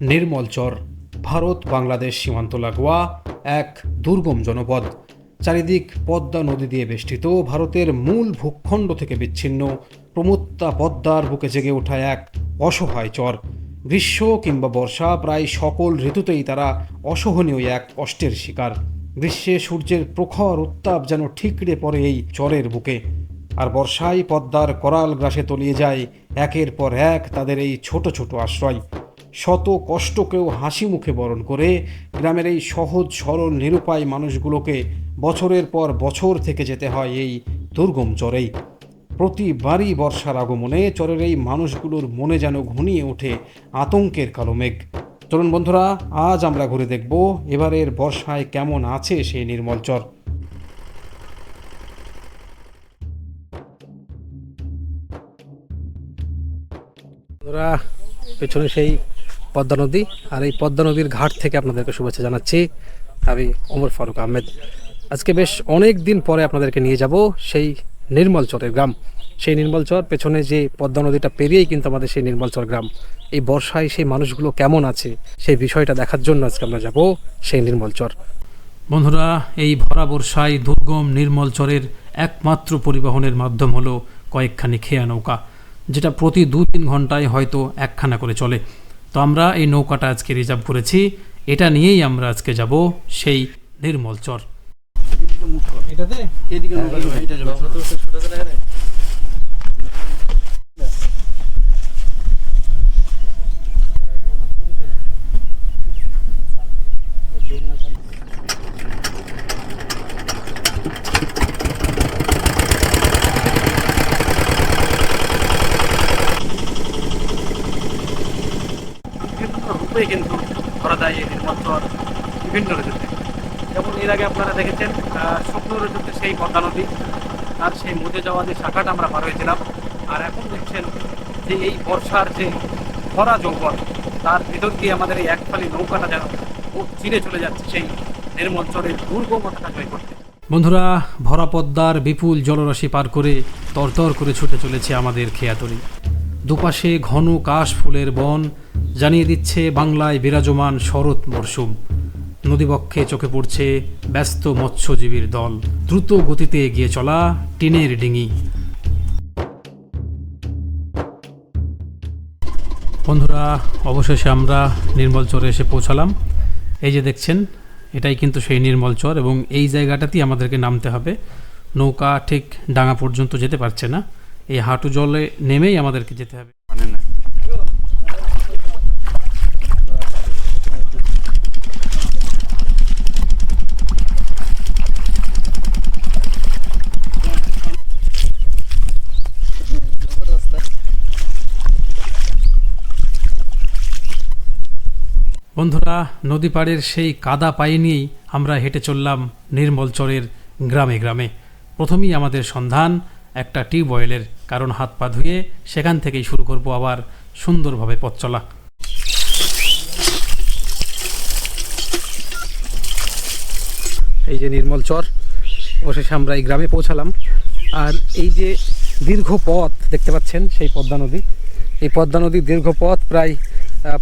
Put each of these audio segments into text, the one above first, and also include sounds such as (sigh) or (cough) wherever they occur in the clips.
নির্মলচর ভারত, বাংলাদেশ সীমান্ত লাগোয়া এক দুর্গম জনপদ। চারিদিক পদ্মা নদী দিয়ে বেষ্টিত, ভারতের মূল ভূখণ্ড থেকে বিচ্ছিন্ন, প্রমত্তা পদ্মার বুকে জেগে ওঠা এক অসহায় চর। গ্রীষ্ম কিংবা বর্ষা প্রায় সকল ঋতুতেই তারা অসহনীয় এক কষ্টের শিকার। গ্রীষ্মে সূর্যের প্রখর উত্তাপ যেন ঠিকড়ে পড়ে এই চরের বুকে। আর বর্ষায় পদ্মার করাল গ্রাসে তলিয়ে যায়, একের পর এক তাদের এই ছোট ছোট আশ্রয়। শত কষ্টকেও হাসি মুখে বরণ করে গ্রামের এই সহজ, সরল, নিরুপায় মানুষগুলোকে বছরের পর বছর থেকে যেতে হয় এই দুর্গম চরেই। প্রতিবারই বর্ষার আগমনে চরের এই মানুষগুলোর মনে যেন ঘনিয়ে ওঠে আতঙ্কের কালো মেঘ। চলুন বন্ধুরা, আজ আমরা ঘুরে দেখব এবারের বর্ষায় কেমন আছে সেই নির্মল চর। পেছনে সেই পদ্মা নদী আর এই পদ্মা নদীর ঘাট থেকে আপনাদেরকে শুভেচ্ছা জানাচ্ছি। আমি ওমর ফারুক আহমেদ। আজকে বেশ অনেক দিন পরে আপনাদেরকে নিয়ে যাব সেই নির্মলচরের গ্রাম। সেই নির্মলচর পেছনে যে পদ্মা নদীটা পেরিয়েই কিন্তু আমাদের সেই নির্মলচর গ্রাম। এই বর্ষায় সেই মানুষগুলো কেমন আছে সেই বিষয়টা দেখার জন্য আজকে আমরা যাব সেই নির্মলচর বন্ধুরা, এই ভরা বর্ষায় দুর্গম নির্মল চরের একমাত্র পরিবহনের মাধ্যম হলো কয়েকখানি খেয়া নৌকা, যেটা প্রতি দু তিন ঘন্টায় হয়তো একখানা করে চলে। তো আমরা এই নৌকাটা আজকে রিজার্ভ করেছি। এটা নিয়েই আমরা আজকে যাব সেই নির্মল চর। এটাতে? রূপে কিন্তু ধরা যায় এই নির্মন্ত্রণ বিভিন্ন ঋতুতে যেমন এর আগে আপনারা দেখেছেন শুকনো ঋতুতে সেই পদ্মা নদী আর সেই মুদে যাওয়া যে শাখাটা আমরা পার হয়েছিলাম, আর এখন দেখছেন যে এই বর্ষার যে খরা যৌবন, তার ভেতর দিয়ে আমাদের এই একফালি নৌকাটা যেন চিরে চলে যাচ্ছে সেই নির্মঞ্চলের দুর্গমতাটা জয় করতে। বন্ধুরা, ভরা পদ্মার বিপুল জলরাশি পার করে তরতর করে ছুটে চলেছে আমাদের খেয়াতরি দুপাশে ঘন কাশ ফুলের বন জানিয়ে দিচ্ছে বাংলায় বিরাজমান শরৎ মরশুম। নদীবক্ষে চোখে পড়ছে ব্যস্ত মৎস্যজীবীর দল। দ্রুত গতিতে এগিয়ে চলা টিনের ডিঙি। বন্ধুরা, অবশেষে আমরা নির্মল চরে এসে পৌঁছালাম। এই যে দেখছেন, এটাই কিন্তু সেই নির্মল চর এবং এই জায়গাটাতেই আমাদেরকে নামতে হবে। নৌকা ঠিক ডাঙা পর্যন্ত যেতে পারছে না। এই হাঁটু জলে নেমেই আমাদেরকে যেতে হবে। বন্ধুরা, নদী পাড়ের সেই কাদা পায়ে নিয়েই আমরা হেঁটে চললাম নির্মলচরের গ্রামে গ্রামে। প্রথমেই আমাদের সন্ধান একটা টিউবওয়েলের, কারণ হাত পা ধুয়ে সেখান থেকেই শুরু করব আবার সুন্দরভাবে পথ চলা। এই যে নির্মল চর, অবশেষে আমরা এই গ্রামে পৌঁছালাম। আর এই যে দীর্ঘ পথ, দেখতে পাচ্ছেন সেই পদ্মা নদী। এই পদ্মা নদীর দীর্ঘ পথ প্রায়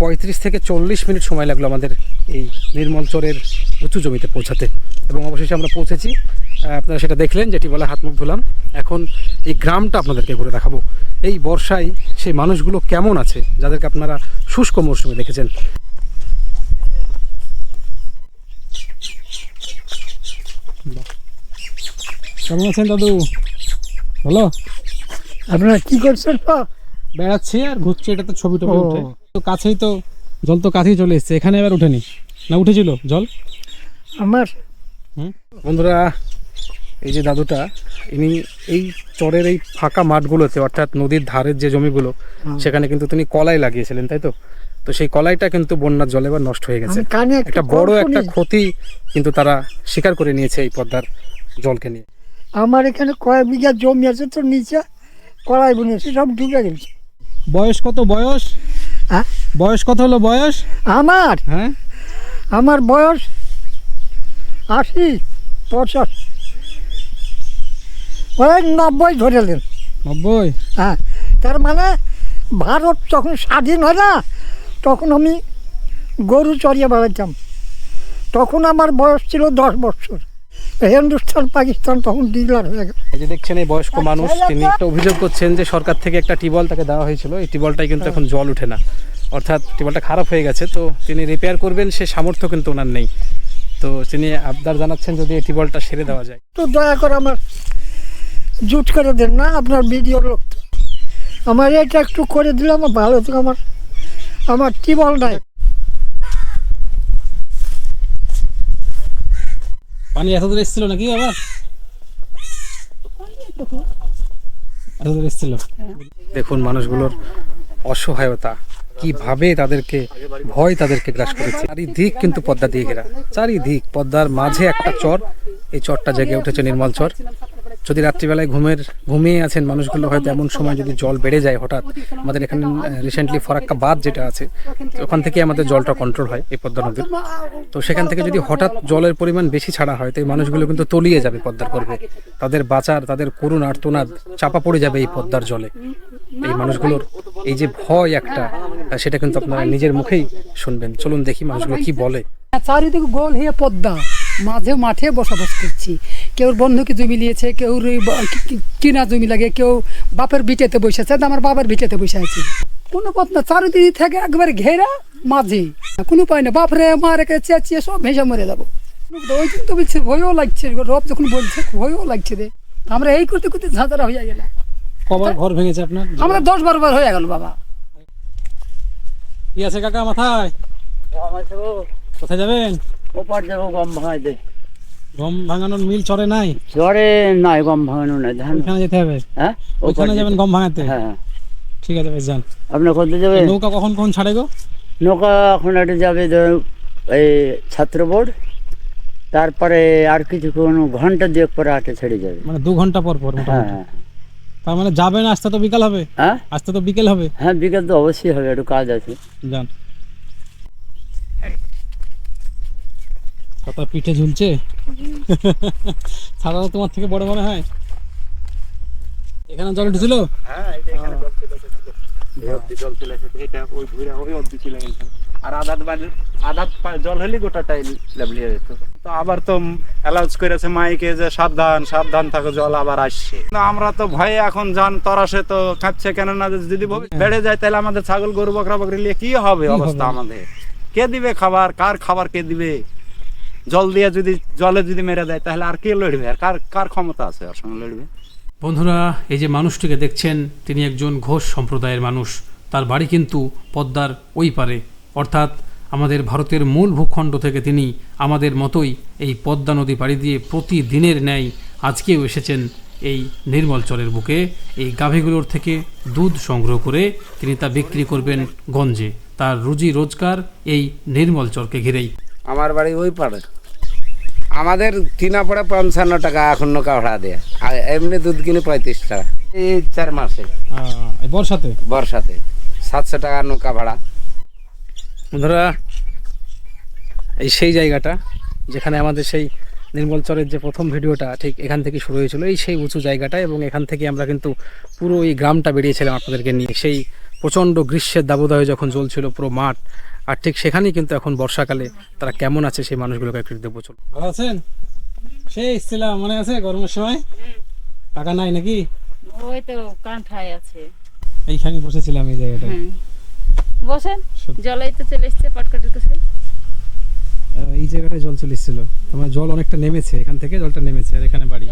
পঁয়ত্রিশ থেকে চল্লিশ মিনিট সময় লাগল আমাদের এই নির্মল চরের উঁচু জমিতে পৌঁছাতে। এবং অবশেষে আমরা পৌঁছেছি। আপনারা সেটা দেখলেন যেটি বলে হাত মুখ ধুলাম। এখন এই গ্রামটা আপনাদেরকে ঘুরে দেখাবো। এই বর্ষায় সেই মানুষগুলো কেমন আছে যাদেরকে আপনারা শুষ্ক মরশুমে দেখেছেন? কেমন আছেন দাদু? ভালো? আপনারা কি করছেন? বেড়াচ্ছি আর ঘুরছি এটা তো ছবি টবি তো কাছেই তো জল তো কাছেই চলে এসছে। এখানে এবার উঠেনি? না উঠেছিল? জল? আমার। বন্ধুরা এই যে দাদুটা ইনি এই চরের এই ফাঁকা মাঠগুলোতে অর্থাৎ নদীর ধারের যে জমিগুলো সেখানে কিন্তু তিনি কলাই লাগিয়েছিলেন তাই তো? তো সেই কলাইটা কিন্তু বন্যার জলে এবার নষ্ট হয়ে গেছে। কানে একটা বড় একটা ক্ষতি কিন্তু তারা স্বীকার করে নিয়েছে এই পদ্মার জলকে নিয়ে। আমার এখানে কয়েক বিঘা জমি আছে তো নিচে কড়াই বুনেছি সব ডুবে গেছে। বয়স কত বয়স? বয়স কত হলো বয়স? আমার? হ্যাঁ। আমার বয়স আশি পঁচাশি। ওই নব্বই ধরেলেন নব্বই? হ্যাঁ। তার মানে ভারত যখন স্বাধীন হয় না তখন আমি গরু চড়িয়ে বেড়াতাম তখন আমার বয়স ছিল দশ বছর। হিন্দুস্তান পাকিস্তান তখন ডিলার হয়ে গেল। এই যে দেখছেন এই বয়স্ক মানুষ তিনি একটা অভিযোগ করছেন যে সরকার থেকে একটা টিবল তাকে দেওয়া হয়েছিল। এই টিবলটাই কিন্তু এখন জল ওঠে না। অর্থাৎ টিবলটা খারাপ হয়ে গেছে। তো তিনি রিপেয়ার করবেন সে সামর্থ্য কিন্তু ওনার নেই। তো তিনি আবদার জানাচ্ছেন যদি এই টিবলটা সেরে দেওয়া যায়। তো দয়া করে আমার জুট করে দেন না আপনার ভিডিও লোক আমার এটা একটু করে দিলে আমার ভালো তো আমার আমার টিবল নাই। পানি এত দূর এসেছিল নাকি বাবা? এত এসেছিল। দেখুন মানুষগুলোর অসহায়তা, কীভাবে তাদেরকে ভয় তাদেরকে গ্রাস করেছে। চারিদিক কিন্তু পদ্মা দিয়ে ঘেরা। চারিদিক, পদ্মার মাঝে একটা চর, এই চরটা জেগে উঠেছে নির্মল চর। যদি রাত্রিবেলায় ঘুমের, ঘুমিয়ে আছেন মানুষগুলো, হয়তো এমন সময় যদি জল বেড়ে যায় হঠাৎ, আমাদের এখানে রিসেন্টলি ফরাক্কা বাঁধ যেটা আছে, ওখান থেকে আমাদের জলটা কন্ট্রোল হয় এই পদ্মা নদীর। তো সেখান থেকে যদি হঠাৎ জলের পরিমাণ বেশি ছাড়া হয়, তো এই মানুষগুলো কিন্তু তলিয়ে যাবে পদ্মার গর্ভে। তাদের বাঁচার, তাদের করুণ আর্তনাদ চাপা পড়ে যাবে এই পদ্মার জলে। এই মানুষগুলোর এই যে ভয় একটা সেটা কিন্তু আপনারা নিজের মুখেই শুনবেন। চলুন দেখি মানুষগুলো কি বলে। চারিদিকে গোল হয়ে পদ্মা। মাঝে মাঠে বসবাস করছি। কেউ বন্ধুকে জমি নিয়েছে কেউ কিনা জমি লাগে কেউ বাপের ভিটেতে বসেছে আমার বাবার ভিটেতে বসে আছি। কোনো পথ না চারিদিকে থেকে একবারে ঘেরা মাঝে। কোনো পাই না বাপরে মা রেখে চেঁচিয়ে সব ভেসে মরে যাব। ওই দিন তো বলছে ভয়ও লাগছে রব যখন বলছে ভয়ও লাগছে রে। আমরা এই করতে করতে ঝাঁঝারা হয়ে গেল কবার ঘর ভেঙেছে আপনার? আমরা দশ বারো বার হয়ে গেল বাবা। কি আছে কাকা মাথায়? কোথায় যাবেন? ওপার যাব গম ভাঙাইতে গম ভাঙানোর মিল চরে নাই? নাই গম ভাঙানো নাই ধান। ওইখানে যেতে হবে? হ্যাঁ? যেতে- যাবেন গম ভাঙাতে? হ্যাঁ ঠিক আছে যান। কোথায় যাবে নৌকা কখন কোন ছাড়ে গো? নৌকা এখন একটা যাবে এই ছাত্র বোর্ড। তারপরে আর কিছুক্ষণ ঘণ্টা দুয়েক পরে আটে ছেড়ে যাবে। মানে দু ঘণ্টা পর পর হ্যাঁ মোটামুটি? হ্যাঁ। তার মানে যাবেন আসতে তো বিকাল হবে? হ্যাঁ? আসতে তো বিকেল হবে? হ্যাঁ বিকেল তো অবশ্যই হবে একটু কাজ আছে। যান। কত পিঠে ঝুলছে। (laughs) সাদা তোমার থেকে বড় মনে হয়? এখানে জল উঠেছিল আর আধাত বাড়ি জল হলে গোটাটাই লেবলিয়ে যেত। তো আবার তো অ্যালাউন্স করেছে মাইকে যে সাবধান সাবধান থাকো জল আবার আসছে। আমরা তো ভয়ে এখন যান তরাসে তো কাঁপছে কেননা যদি ভবি- বেড়ে যায় তাহলে আমাদের ছাগল গরু বকরা বকরি নিয়ে কি হবে অবস্থা আমাদের? কে দিবে খাবার? কার খাবার কে দিবে? জল দিয়ে যদি, জলে যদি মেরে দেয়, তাহলে আর কে লড়বে? আর কার কার ক্ষমতা আছে আর সঙ্গে লড়বে? বন্ধুরা, এই যে মানুষটিকে দেখছেন, তিনি একজন ঘোষ সম্প্রদায়ের মানুষ। তার বাড়ি কিন্তু পদ্মার ওই পারে। অর্থাৎ আমাদের ভারতের মূল ভূখণ্ড থেকে তিনি আমাদের মতোই এই পদ্মা নদী পাড়ি দিয়ে প্রতিদিনের ন্যায় আজকেও এসেছেন এই নির্মল চরের বুকে। এই গাভীগুলোর থেকে দুধ সংগ্রহ করে তিনি তা বিক্রি করবেন গঞ্জে। তার রুজি রোজগার এই নির্মল চরকে ঘিরেই। আমার বাড়ি ওই পাড়ে। আমাদের কিনা পড়ে পঞ্চান্ন টাকা এখন নৌকা ভাড়া দেয়। আর এমনি দুধ কিনে পঁয়ত্রিশ টাকা। এই চার মাসে। বর্ষাতে? বর্ষাতে। সাতশো টাকা নৌকা ভাড়া। ধরা এই সেই জায়গাটা যেখানে আমাদের সেই নির্মল চরের যে প্রথম ভিডিওটা ঠিক এখান থেকে শুরু হয়েছিল। এই সেই উঁচু জায়গাটা এবং এখান থেকে আমরা কিন্তু পুরো এই গ্রামটা বেরিয়েছিলাম আপনাদেরকে নিয়ে। সেই প্রচণ্ড গ্রীষ্মের দাবদাহে যখন চলছিল পুরো মাঠ আর ঠিক সেখানেই কিন্তু এখন বর্ষাকালে তারা কেমন আছে সেই মানুষগুলোকে একটু দেখব চলো ভালো আছেন? সেই এসেছিলাম মনে আছে গরমের সময়? টাকা নাই নাকি? ওই তো কান্ঠায় আছে। এইখানে বসেছিলাম এই জায়গাটায়। বসেন জলাই তো চলে এসছে পাটকাটির কাছে এই জায়গাটায় জল চলে এসেছিল। আমার জল অনেকটা নেমেছে এখান থেকে জলটা নেমেছে আর এখানে বাড়ি।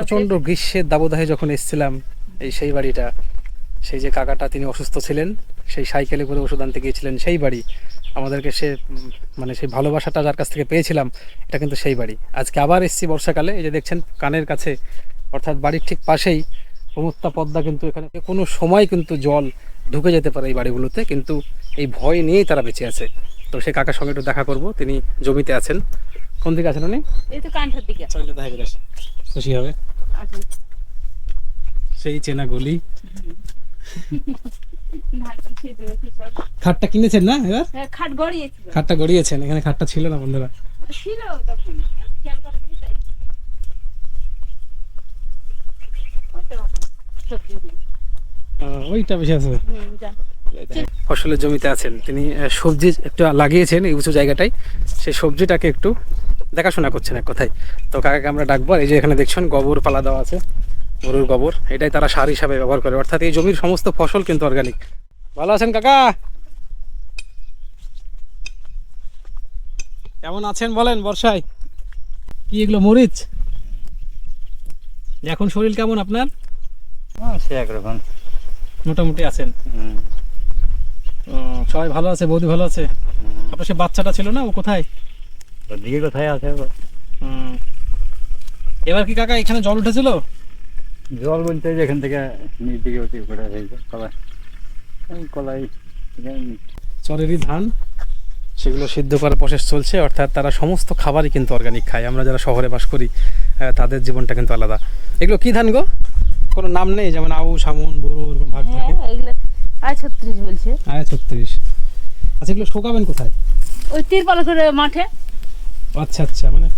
প্রচণ্ড গ্রীষ্মের দাবদাহে যখন এসেছিলাম এই সেই বাড়িটা সেই যে কাকাটা তিনি অসুস্থ ছিলেন সেই সাইকেলে করে ওষুধ আনতে গিয়েছিলেন সেই বাড়ি। আমাদেরকে সে মানে সেই ভালোবাসাটা যার কাছ থেকে পেয়েছিলাম এটা কিন্তু সেই বাড়ি। আজকে আবার এসেছি বর্ষাকালে এই যে দেখছেন কানের কাছে অর্থাৎ বাড়ির ঠিক পাশেই প্রমত্তা পদ্মা কিন্তু এখানে কোনো সময় কিন্তু জল ঢুকে যেতে পারে এই বাড়িগুলোতে কিন্তু এই ভয় নিয়েই তারা বেঁচে আছে। তো সেই কাকার সঙ্গে একটু দেখা করব। তিনি জমিতে আছেন। কোন দিকে আছেন উনি? এই তো কান্ঠার দিকে। দেখা করে। খুশি হবে? সেই চেনা গলি। (laughs) খাটটা কিনেছেন না এবার? হ্যাঁ, খাট গড়িয়েছিল। খাটটা গড়িয়েছেন। এখানে খাটটা ছিল না বন্ধুরা? ছিল তখন। ওইটা বেশি আছে। ফসলের জমিতে আছেন। তিনি সবজি একটু লাগিয়েছেন এই উঁচু জায়গাটায়। সেই সবজিটাকে একটু দেখাশোনা করছেন এক কথায়। তো কাকাকে আমরা ডাকবো। এই যে এখানে দেখছেন গোবর পালা দেওয়া আছে গরুর গোবর। এটাই তারা সার হিসাবে ব্যবহার করে। অর্থাৎ এই জমির সমস্ত ফসল কিন্তু অর্গানিক ভালো আছেন কাকা? কেমন আছেন বলেন বর্ষায়? কি এগুলো মরিচ? এখন শরীর কেমন আপনার? সে একরকম। মোটামুটি আছেন। সবাই ভালো আছে? বৌদি ভালো আছে? আপনার সে বাচ্চাটা ছিল না? ও কোথায়? ওদিকে কোথায় আছে হুম। এবার কি কাকা এখানে জল উঠেছিল? জল বলতে যেখান থেকে নিচ দিকে অতি করে হয়েছে কলাই এই কলাই চরেরই ধান। সেগুলো সিদ্ধ করার প্রসেস চলছে অর্থাৎ তারা সমস্ত খাবারই কিন্তু অর্গানিক খায়। আমরা যারা শহরে বাস করি তাদের জীবনটা কিন্তু আলাদা। এগুলো কি ধান গো? কোনো নাম নেই? যেমন আউ সামন বড়ো এরকম ভাগ হ্যাঁ থাকে এগুলো আয় ছত্রিশ বলছে। আয় ছত্রিশ আচ্ছা এগুলো শোকাবেন কোথায়? ওই তিরপাল করে মাঠে। আচ্ছা আচ্ছা মানে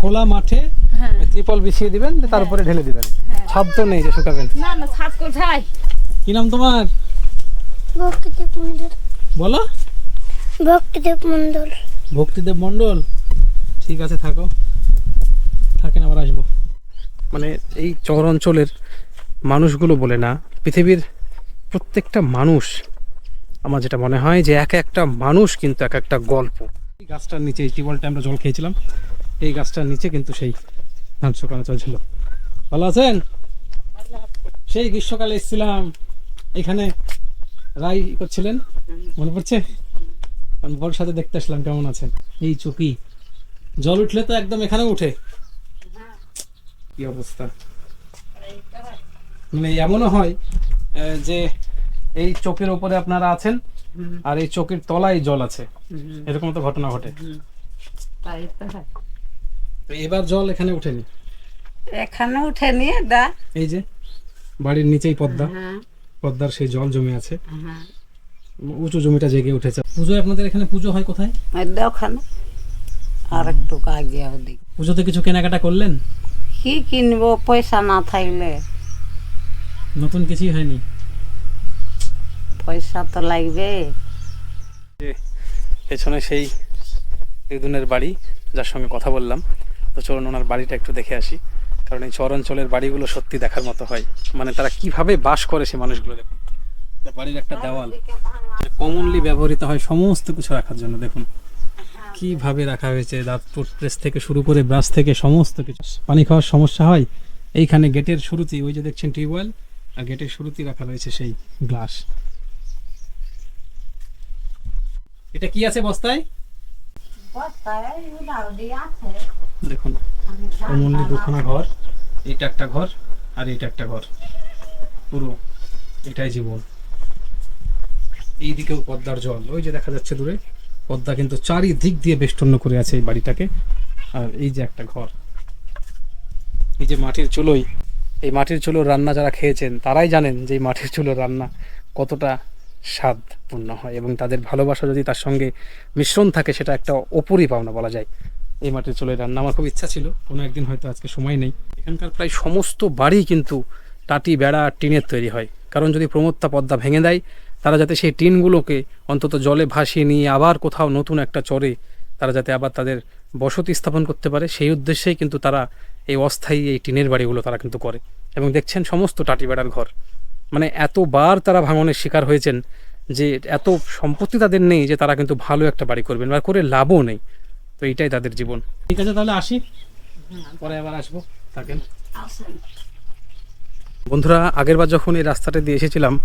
খোলা মাঠে হ্যাঁ। ত্রিপল বিছিয়ে দিবেন দিয়ে তার উপরে ঢেলে দিবেন। ছাদ তো নেই যে শুকাবেন। না না ছাদ কোথায়? কি নাম তোমার? ভক্তিদেব মন্ডল বলো। ভক্তিদেব মন্ডল ভক্তিদেব মণ্ডল? ঠিক আছে থাকো। থাকেন আবার আসব। মানে এই চর অঞ্চলের মানুষগুলো বলে না পৃথিবীর প্রত্যেকটা মানুষ, আমার যেটা মনে হয় যে এক একটা মানুষ কিন্তু এক একটা গল্প। এই গাছটার নিচে, এই টিউবওয়েলটা আমরা জল খেয়েছিলাম। এই গাছটার নিচে কিন্তু সেই ধান শুকানো চলছিল। ভালো আছেন? সেই গ্রীষ্মকালে এসেছিলাম। এখানে রাই করছিলেন, মনে পড়ছে? আমি বড় সাথে দেখতে আসলাম, কেমন আছেন? এই চকি জল উঠলে তো একদম এখানে উঠে। কি অবস্থা? মানে এমনও হয় যে এই চোখের উপরে আপনারা আছেন আর এই চোখের তলায় জল আছে। এরকম তো ঘটনা ঘটে। তাই তো। তো এবার জল এখানে উঠেনি? এখানে উঠেনি দা এই যে বাড়ির নিচেই পদ্মা। হ্যাঁ। পদ্মার সেই জল জমে আছে। হ্যাঁ। উঁচু জমিটা জেগে উঠেছে। পুজো আপনাদের এখানে পুজো হয় কোথায়? ওখানে। আর একটু আগে ওদিক। পুজোতে কিছু কেনাকাটা করলেন? কি কিনবো পয়সা না থাকলে নতুন কিছুই হয়নি। পয়সা তো লাগবে। পেছনে সেই দিদুনের বাড়ি যার সঙ্গে কথা বললাম। তো চলুন ওনার বাড়িটা একটু দেখে আসি। কারণ এই চর অঞ্চলের বাড়িগুলো সত্যি দেখার মতো হয়। মানে তারা কীভাবে বাস করে সে মানুষগুলো দেখুন। বাড়ির একটা দেওয়াল। কমনলি ব্যবহৃত হয় সমস্ত কিছু রাখার জন্য দেখুন। কীভাবে রাখা হয়েছে দাঁত টুথপেস্ট থেকে শুরু করে ব্রাশ থেকে সমস্ত কিছু। পানি খাওয়ার সমস্যা হয়। এইখানে গেটের শুরুতেই ওই যে দেখছেন টিউবওয়েল আর গেটের শুরুতেই রাখা রয়েছে সেই গ্লাস। এটা কি আছে বস্তায়? দেখুন কমনলি দুখানা ঘর, এইটা একটা ঘর, আর এইটা একটা ঘর। পুরো এটাই জীবন। এইদিকেও পদ্মার জল। ওই যে দেখা যাচ্ছে দূরে, পদ্মা কিন্তু চারিদিক দিয়ে বেষ্টন্য করে আছে এই বাড়িটাকে। আর এই যে একটা ঘর। এই যে মাটির চুলোই এই মাটির চুলোর রান্না যারা খেয়েছেন, তারাই জানেন যে এই মাটির চুলোর রান্না কতটা স্বাদপূর্ণ হয় এবং তাদের ভালোবাসা যদি তার সঙ্গে মিশ্রণ থাকে, সেটা একটা অপরই পাওনা বলা যায়। এই মাটির চুলোয় রান্না আমার খুব ইচ্ছা ছিল, কোনো একদিন হয়তো আজকে সময় নেই। এখানকার প্রায় সমস্ত বাড়ি কিন্তু টাটি বেড়া আর টিনের তৈরি হয়। কারণ যদি প্রমত্তা পদ্মা ভেঙে দেয়, তারা যাতে সেই টিনগুলোকে অন্তত জলে ভাসিয়ে নিয়ে আবার কোথাও নতুন একটা চরে তারা যাতে আবার তাদের বসতি স্থাপন করতে পারে, সেই উদ্দেশ্যেই কিন্তু তারা এই অস্থায়ী এই টিনের বাড়িগুলো তারা কিন্তু করে। এবং দেখছেন সমস্ত টাটি বেড়ার ঘর। মানে এতবার তারা ভাঙনের শিকার হয়েছেন যে এত সম্পত্তি তাদের নেই যে তারা কিন্তু ভালো একটা বাড়ি করবেন আর করে লাভও নেই। তো এইটাই তাদের জীবন। ঠিক আছে তাহলে আসি। পরে আবার আসব। থাকেন। বন্ধুরা আগেরবার যখন এই রাস্তাটা দিয়ে এসেছিলাম,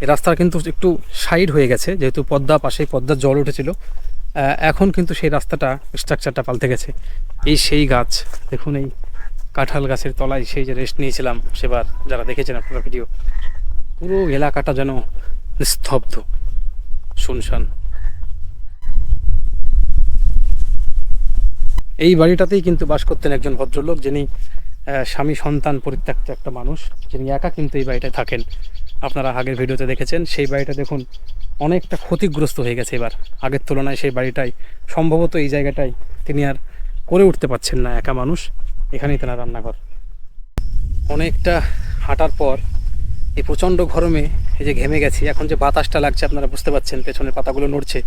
এই রাস্তাটা কিন্তু একটু সাইড হয়ে গেছে, যেহেতু পদ্মা পাশেই পদ্মার জল উঠেছিল। এখন কিন্তু সেই রাস্তাটা স্ট্রাকচারটা পাল্টে গেছে। এই সেই গাছ, দেখুন এই কাঁঠাল গাছের তলায় সেই যে রেস্ট নিয়েছিলাম, সেবার যারা দেখেছেন আপনারা ভিডিও পুরো এলাকাটা যেন স্তব্ধ শুনশান। এই বাড়িটাতেই কিন্তু বাস করতেন একজন ভদ্রলোক, যিনি স্বামী সন্তান পরিত্যক্ত একটা মানুষ, যিনি একা কিন্তু এই বাড়িটায় থাকেন। আপনারা আগের ভিডিওতে দেখেছেন, সেই বাড়িটা দেখুন অনেকটা ক্ষতিগ্রস্ত হয়ে গেছে এবার। আগের তুলনায় সেই বাড়িটাই সম্ভবত এই জায়গাটায় তিনি আর করে উঠতে পারছেন না একা মানুষ। এখানেই তেনার রান্নাঘর। অনেকটা হাঁটার পর এই প্রচণ্ড গরমে এই যে ঘেমে গেছি, এখন যে বাতাসটা লাগছে আপনারা বুঝতে পারছেন পেছনের পাতাগুলো নড়ছে।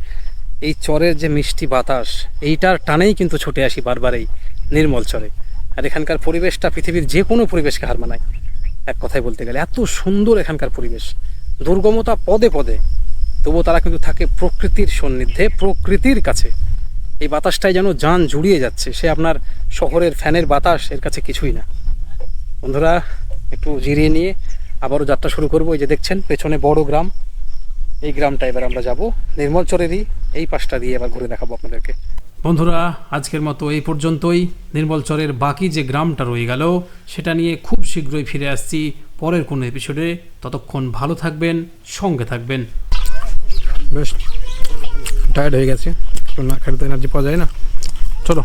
এই চরের যে মিষ্টি বাতাস, এইটার টানেই কিন্তু ছুটে আসি বারবারই নির্মল চরে। আর এখানকার পরিবেশটা পৃথিবীর যে কোনো পরিবেশকে হার মানায়। এক কথায় বলতে গেলে এত সুন্দর এখানকার পরিবেশ। দুর্গমতা পদে পদে, তবুও তারা কিন্তু থাকে প্রকৃতির সান্নিধ্যে, প্রকৃতির কাছে। এই বাতাসটাই যেন যান জুড়িয়ে যাচ্ছে, সে আপনার শহরের ফ্যানের বাতাস, এর কাছে কিছুই না। বন্ধুরা, একটু জিরিয়ে নিয়ে আবারও যাত্রা শুরু করব। এই যে দেখছেন, পেছনে বড় গ্রাম। এই গ্রামটা এবার আমরা যাব নির্মলচরেরই এই পাশটা দিয়ে এবার ঘুরে দেখাবো আপনাদেরকে। বন্ধুরা, আজকের মতো এই পর্যন্তই। নির্মলচরের বাকি যে গ্রামটা রয়ে গেল, সেটা নিয়ে খুব শীঘ্রই ফিরে আসছি পরের কোনো এপিসোডে ততক্ষণ ভালো থাকবেন, সঙ্গে থাকবেন। বেশ টায়ার্ড হয়ে গেছে। না খেলে তো এনার্জি পাওয়া যায় না। চলো।